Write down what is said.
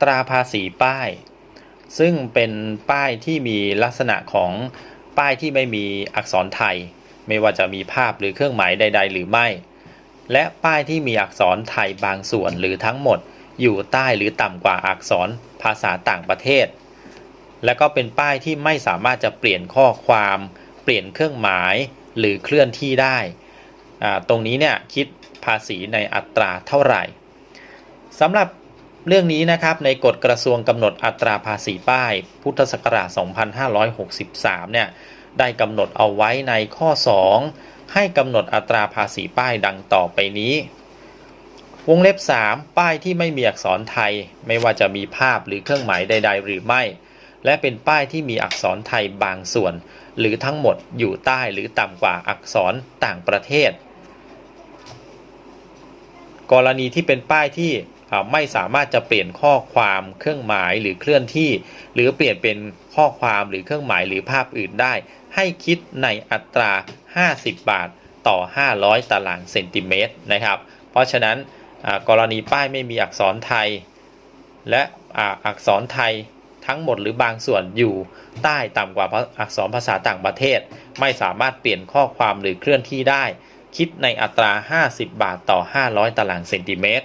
ตราภาษีป้าย ซึ่งเป็นป้ายที่มีลักษณะของป้ายที่ไม่มีอักษรไทย ไม่ว่าจะมีภาพหรือเครื่องหมายใด ๆ หรือไม่ และป้ายที่มีอักษรไทยบางส่วนหรือทั้งหมดอยู่ใต้หรือต่ำกว่าอักษรภาษาต่างประเทศ และก็เป็นป้ายที่ไม่สามารถจะเปลี่ยนข้อความ เปลี่ยนเครื่องหมายหรือเคลื่อนที่ได้ ตรงนี้เนี่ยคิดภาษีในอัตราเท่าไหร่สำหรับ เรื่องนี้นะครับในกฎกระทรวงกำหนดอัตราภาษีป้าย พุทธศักราช 2563 เนี่ยได้กำหนดเอาไว้ในข้อ 2 ให้กำหนดอัตราภาษีป้ายดังต่อไปนี้ วงเล็บ 3 ป้ายที่ไม่มีอักษรไทย ไม่ว่าจะมีภาพหรือเครื่องหมายใด ๆ หรือไม่ และเป็นป้ายที่มีอักษรไทยบางส่วน หรือทั้งหมดอยู่ใต้หรือต่ำกว่าอักษรต่างประเทศ กรณีที่เป็นป้ายที่ ไม่สามารถจะเปลี่ยนข้อความเครื่องหมายหรือเคลื่อนที่ หรือเปลี่ยนเป็นข้อความหรือเครื่องหมายหรือภาพอื่นได้ ให้คิดในอัตรา 50 บาทต่อ 500 ตารางเซนติเมตรนะครับ เพราะฉะนั้นกรณีป้ายไม่มีอักษรไทย และอักษรไทยทั้งหมดหรือบางส่วนอยู่ใต้ต่ำกว่าอักษรภาษาต่างประเทศ ไม่สามารถเปลี่ยนข้อความหรือเคลื่อนที่ได้ คิดในอัตรา 50 บาทต่อ 500 ตารางเซนติเมตร